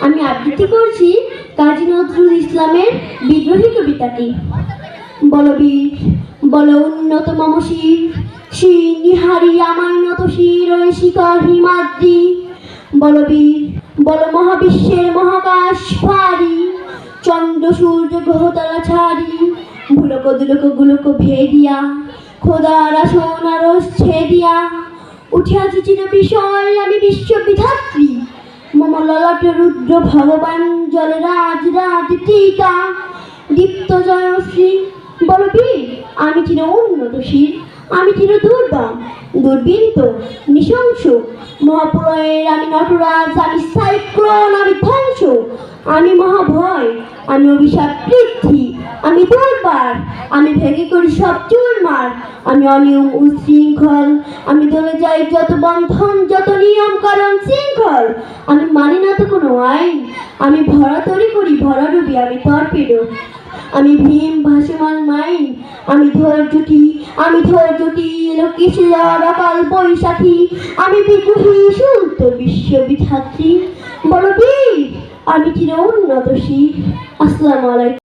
আমি আবৃত্তি করছি কাজী নজরুল ইসলামের বিদ্রোহী কবিতাটি। বলবীর বল উন্নত মম শির নিহারি আমার নত শির শিকর হিমাদ্রি। বলবীর বল মহাবিশ্বের মহাকাশ ভারী চন্দ্র সূর্য গ্রহতারা ছাড়ি, ভুলক দুলক গুলক ভেদিয়া, খোদার আসন আরস ছেদিয়া। উঠিয়াছি চির বিষয়, আমি বিশ্ব বিধাত্রী। রুদ্র ভগবান জলরাজ রাজ টিকা। দীপ্ত জয়শ্রী বলবীর আমি চির উন্নত শির, আমি চির দুর্দম দুর্বৃন্ত, নৃশংস। মহাপ্রলয়ের আমি নটরাজ, আমি সাইক্লোন, আমি ধ্বংস। আমি মহাভয়, আমি অভিশাপ পৃথ্বী আমি দুর্বার, আমি ভেঙে করি সব চুরমার। আমি অনিয়ম উশৃঙ্খল, আমি দলে যাই যত বন্ধন, যত নিয়ম কারণ শৃঙ্খল আমি মানি না তো কোনো আইন। আমি ভরা তরি করি, ভরা ডুবি আমি তর্পিডো আমি ভীম ভাসমান মাইন আমি ধৈর্যটি আমি ধৈর্যটি কিছু অকাল বৈশাখী। আমি বিদ্রোহী সুন্ত বিশ্ববিধাত্রী। বলবীর আমি চির উন্নত শির আসসালামু আলাইকুম।